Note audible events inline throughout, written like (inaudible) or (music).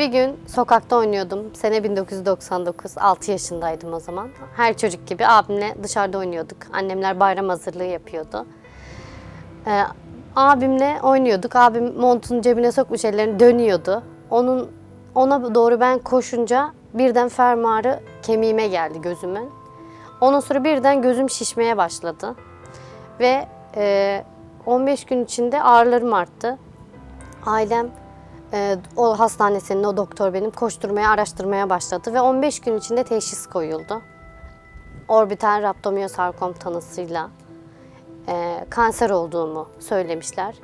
Bir gün sokakta oynuyordum. Sene 1999. 6 yaşındaydım o zaman. Her çocuk gibi abimle dışarıda oynuyorduk. Annemler bayram hazırlığı yapıyordu. Ee, abimle oynuyorduk. Abim montunu cebine sokmuş ellerini dönüyordu. Onun ona doğru ben koşunca birden fermuarı kemiğime geldi gözümün. Ondan sonra birden gözüm şişmeye başladı. Ve e, 15 gün içinde ağrılarım arttı. Ailem e, o hastanesinin o doktor benim koşturmaya, araştırmaya başladı ve 15 gün içinde teşhis koyuldu. Orbital raptomiyosarkom tanısıyla e, kanser olduğumu söylemişler.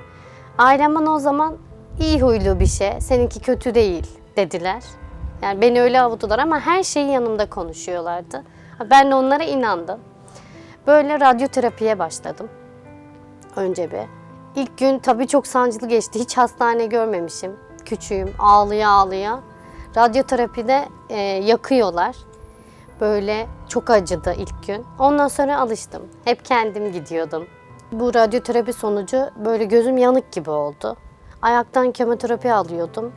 Ailem bana o zaman iyi huylu bir şey, seninki kötü değil dediler. Yani beni öyle avuttular ama her şeyi yanımda konuşuyorlardı. Ben de onlara inandım. Böyle radyoterapiye başladım önce bir. İlk gün tabii çok sancılı geçti. Hiç hastane görmemişim. Küçüğüm, ağlıya ağlıya. Radyoterapide e, yakıyorlar. Böyle çok acıdı ilk gün. Ondan sonra alıştım. Hep kendim gidiyordum. Bu radyoterapi sonucu böyle gözüm yanık gibi oldu. Ayaktan kemoterapi alıyordum.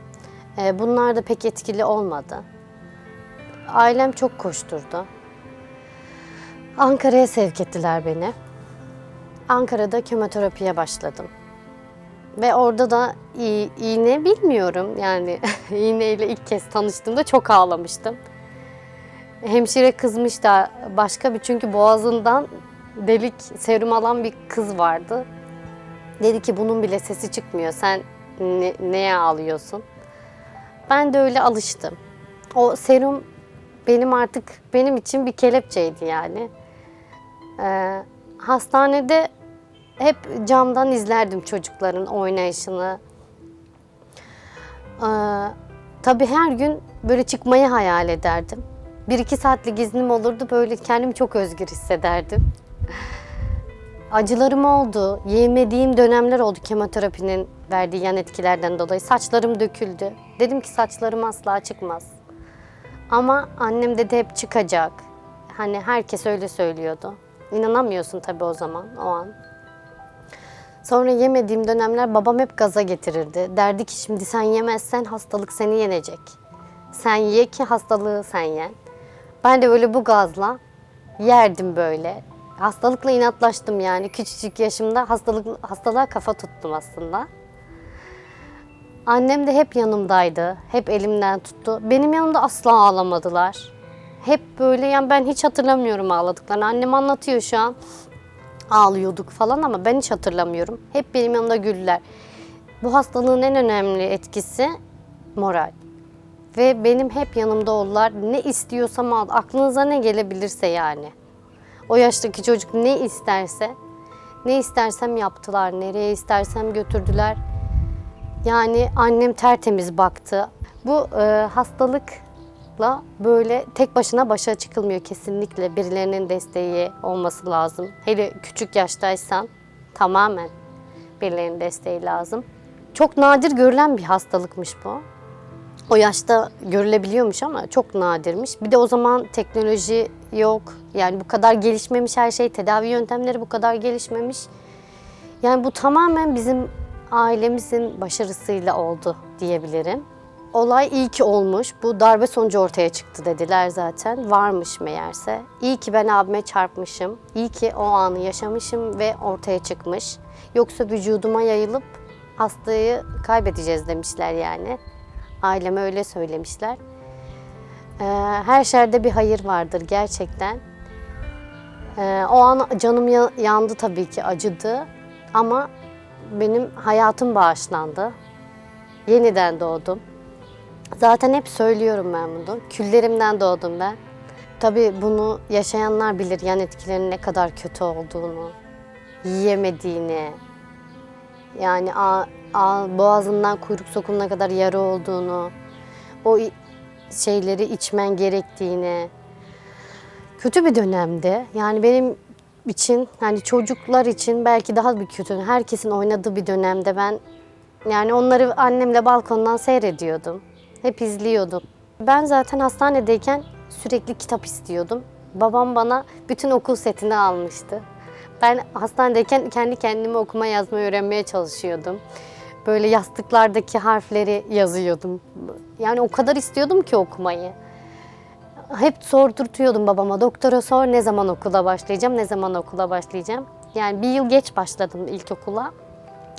E, bunlar da pek etkili olmadı. Ailem çok koşturdu. Ankara'ya sevk ettiler beni. Ankara'da kemoterapiye başladım. Ve orada da iğne bilmiyorum yani (laughs) iğneyle ilk kez tanıştığımda çok ağlamıştım. Hemşire kızmış da başka bir çünkü boğazından delik serum alan bir kız vardı. Dedi ki bunun bile sesi çıkmıyor sen ne- neye ağlıyorsun? Ben de öyle alıştım. O serum benim artık benim için bir kelepçeydi yani. Ee, hastanede hep camdan izlerdim çocukların oynayışını. Ee, tabii her gün böyle çıkmayı hayal ederdim. Bir iki saatlik iznim olurdu böyle kendimi çok özgür hissederdim. Acılarım oldu, yemediğim dönemler oldu kemoterapinin verdiği yan etkilerden dolayı. Saçlarım döküldü. Dedim ki saçlarım asla çıkmaz. Ama annem dedi hep çıkacak. Hani herkes öyle söylüyordu. İnanamıyorsun tabii o zaman, o an. Sonra yemediğim dönemler babam hep gaza getirirdi. Derdi ki şimdi sen yemezsen hastalık seni yenecek. Sen ye ki hastalığı sen yen. Ben de öyle bu gazla yerdim böyle. Hastalıkla inatlaştım yani. Küçücük yaşımda hastalık hastalığa kafa tuttum aslında. Annem de hep yanımdaydı. Hep elimden tuttu. Benim yanımda asla ağlamadılar. Hep böyle yani ben hiç hatırlamıyorum ağladıklarını. Annem anlatıyor şu an. Ağlıyorduk falan ama ben hiç hatırlamıyorum. Hep benim yanımda güldüler. Bu hastalığın en önemli etkisi moral. Ve benim hep yanımda oldular. Ne istiyorsam al. Aklınıza ne gelebilirse yani. O yaştaki çocuk ne isterse, ne istersem yaptılar. Nereye istersem götürdüler. Yani annem tertemiz baktı. Bu e, hastalıkla böyle tek başına başa çıkılmıyor kesinlikle. Birilerinin desteği olması lazım. Hele küçük yaştaysan tamamen birilerinin desteği lazım. Çok nadir görülen bir hastalıkmış bu. O yaşta görülebiliyormuş ama çok nadirmiş. Bir de o zaman teknoloji yok. Yani bu kadar gelişmemiş her şey, tedavi yöntemleri bu kadar gelişmemiş. Yani bu tamamen bizim ailemizin başarısıyla oldu diyebilirim. Olay iyi ki olmuş. Bu darbe sonucu ortaya çıktı dediler zaten. Varmış meğerse. İyi ki ben abime çarpmışım. İyi ki o anı yaşamışım ve ortaya çıkmış. Yoksa vücuduma yayılıp hastayı kaybedeceğiz demişler yani. Aileme öyle söylemişler. Ee, her şerde bir hayır vardır gerçekten. Ee, o an canım ya- yandı tabii ki acıdı ama benim hayatım bağışlandı. Yeniden doğdum. Zaten hep söylüyorum ben bunu. Küllerimden doğdum ben. Tabii bunu yaşayanlar bilir yan etkilerinin ne kadar kötü olduğunu, yiyemediğini, yani a, a, boğazından kuyruk sokumuna kadar yara olduğunu, o şeyleri içmen gerektiğini. Kötü bir dönemde. Yani benim için, hani çocuklar için belki daha bir kötü. Herkesin oynadığı bir dönemde ben yani onları annemle balkondan seyrediyordum. Hep izliyordum. Ben zaten hastanedeyken sürekli kitap istiyordum. Babam bana bütün okul setini almıştı. Ben hastanedeyken kendi kendime okuma yazmayı öğrenmeye çalışıyordum. Böyle yastıklardaki harfleri yazıyordum. Yani o kadar istiyordum ki okumayı. Hep sordurtuyordum babama. Doktora sor ne zaman okula başlayacağım, ne zaman okula başlayacağım. Yani bir yıl geç başladım ilkokula.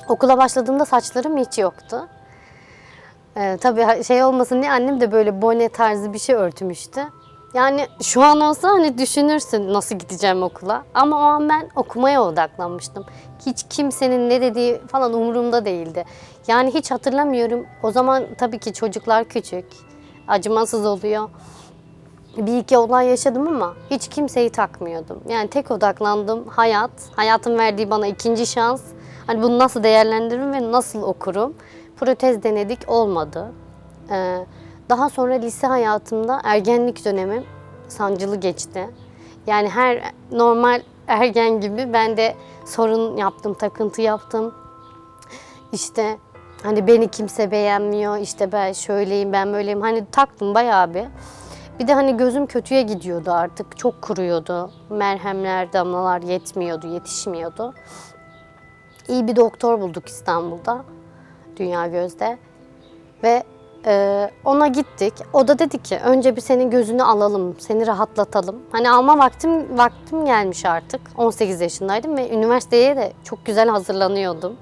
Okula başladığımda saçlarım hiç yoktu. Ee, tabii şey olmasın diye annem de böyle bone tarzı bir şey örtmüştü. Yani şu an olsa hani düşünürsün nasıl gideceğim okula. Ama o an ben okumaya odaklanmıştım. Hiç kimsenin ne dediği falan umurumda değildi. Yani hiç hatırlamıyorum. O zaman tabii ki çocuklar küçük. Acımasız oluyor. Bir iki olay yaşadım ama hiç kimseyi takmıyordum. Yani tek odaklandığım hayat, hayatın verdiği bana ikinci şans. Hani bunu nasıl değerlendiririm ve nasıl okurum? Protez denedik, olmadı. Ee, daha sonra lise hayatımda ergenlik dönemim sancılı geçti. Yani her normal ergen gibi ben de sorun yaptım, takıntı yaptım. İşte hani beni kimse beğenmiyor, işte ben şöyleyim, ben böyleyim. Hani taktım bayağı bir. Bir de hani gözüm kötüye gidiyordu artık. Çok kuruyordu. Merhemler, damlalar yetmiyordu, yetişmiyordu. İyi bir doktor bulduk İstanbul'da. Dünya Göz'de. Ve e, ona gittik. O da dedi ki önce bir senin gözünü alalım, seni rahatlatalım. Hani alma vaktim vaktim gelmiş artık. 18 yaşındaydım ve üniversiteye de çok güzel hazırlanıyordum.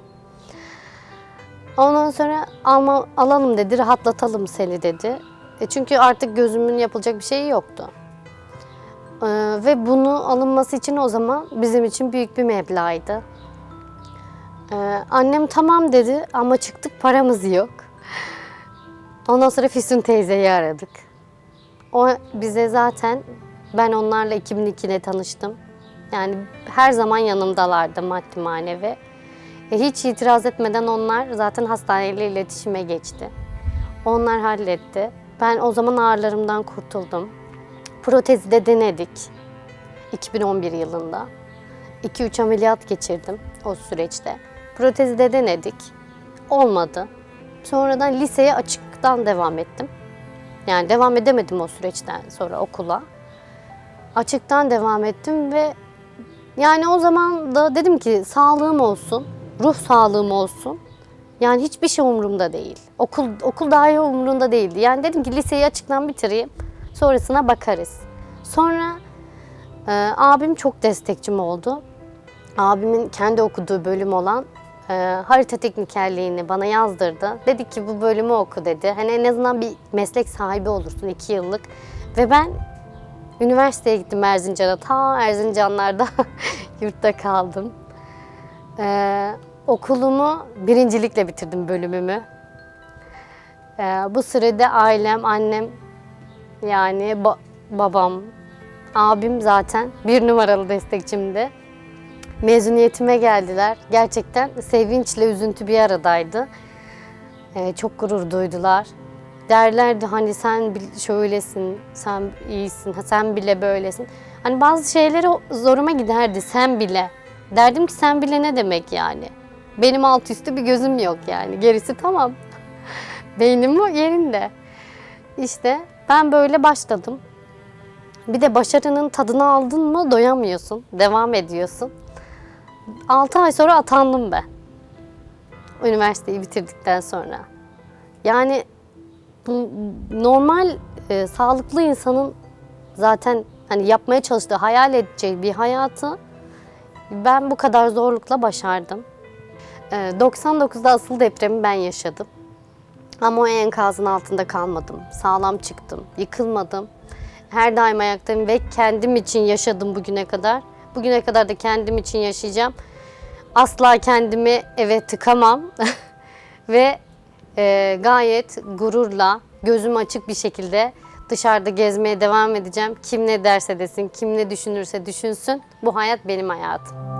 Ondan sonra alma, alalım dedi, rahatlatalım seni dedi. E çünkü artık gözümün yapılacak bir şeyi yoktu. Ee, ve bunu alınması için o zaman bizim için büyük bir meblağydı. Ee, annem tamam dedi ama çıktık paramız yok. Ondan sonra Füsun teyzeyi aradık. O bize zaten ben onlarla 2002'de tanıştım. Yani her zaman yanımdalardı maddi manevi. E, hiç itiraz etmeden onlar zaten hastaneyle iletişime geçti. Onlar halletti. Ben o zaman ağrılarımdan kurtuldum. Protezi de denedik. 2011 yılında. 2-3 ameliyat geçirdim o süreçte. Protezi de denedik. Olmadı. Sonradan liseye açıktan devam ettim. Yani devam edemedim o süreçten sonra okula. Açıktan devam ettim ve yani o zaman da dedim ki sağlığım olsun, ruh sağlığım olsun. Yani hiçbir şey umurumda değil. Okul okul dahi umurumda değildi. Yani dedim ki liseyi açıktan bitireyim. Sonrasına bakarız. Sonra e, abim çok destekçim oldu. Abimin kendi okuduğu bölüm olan e, harita teknikerliğini bana yazdırdı. Dedi ki bu bölümü oku dedi. Hani en azından bir meslek sahibi olursun iki yıllık. Ve ben üniversiteye gittim Erzincan'a. Ta Erzincanlar'da (laughs) yurtta kaldım. Ee, okulumu birincilikle bitirdim bölümümü. Ee, bu sürede ailem, annem yani ba- babam, abim zaten bir numaralı destekçimdi. Mezuniyetime geldiler. Gerçekten sevinçle üzüntü bir aradaydı. Ee, çok gurur duydular. Derlerdi hani sen şöylesin, sen iyisin, sen bile böylesin. Hani bazı şeyleri zoruma giderdi, sen bile. Derdim ki sen bile ne demek yani? Benim alt üstü bir gözüm yok yani. Gerisi tamam. (laughs) Beynim yerinde. İşte ben böyle başladım. Bir de başarının tadını aldın mı doyamıyorsun. Devam ediyorsun. 6 ay sonra atandım ben. Üniversiteyi bitirdikten sonra. Yani bu normal e, sağlıklı insanın zaten hani yapmaya çalıştığı, hayal edeceği bir hayatı ben bu kadar zorlukla başardım. E, 99'da asıl depremi ben yaşadım. Ama o enkazın altında kalmadım. Sağlam çıktım, yıkılmadım. Her daim ayaktayım ve kendim için yaşadım bugüne kadar. Bugüne kadar da kendim için yaşayacağım. Asla kendimi eve tıkamam. (laughs) ve e, gayet gururla, gözüm açık bir şekilde dışarıda gezmeye devam edeceğim. Kim ne derse desin, kim ne düşünürse düşünsün. Bu hayat benim hayatım.